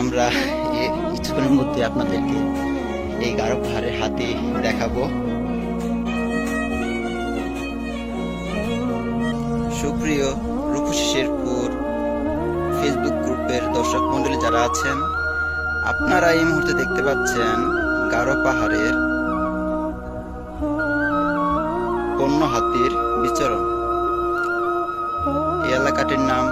আমরা এই কিছুক্ষণের মধ্যে আপনাদেরকে এই গারো পাহাড়ের হাতি দেখাবো। সুপ্রিয় রূপসী শেরপুর ফেসবুক গ্রুপের দর্শক মন্ডলী যারা আছেন, আপনারা এই মুহূর্তে দেখতে পাচ্ছেন গারো পাহাড়ের বন্য হাতির বিচরণ। এই এলাকাটির নাম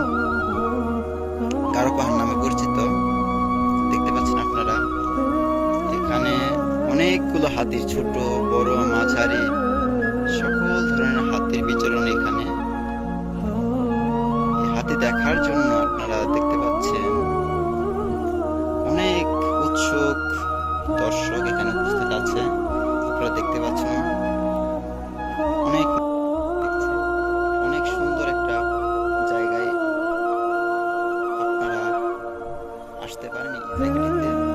অনেকগুলো হাতির ছোট, বড়, মাঝারি, সকল ধরনের হাতির বিচরণ এখানে। হাতি দেখার জন্য আপনারা দেখতে পাচ্ছেন অনেক উৎসুক দর্শক এখানে উপস্থিত আছে। আপনারা দেখতে পাচ্ছেন অনেক অনেক সুন্দর একটা জায়গায় আসতে পারেনি জায়গাটিতে।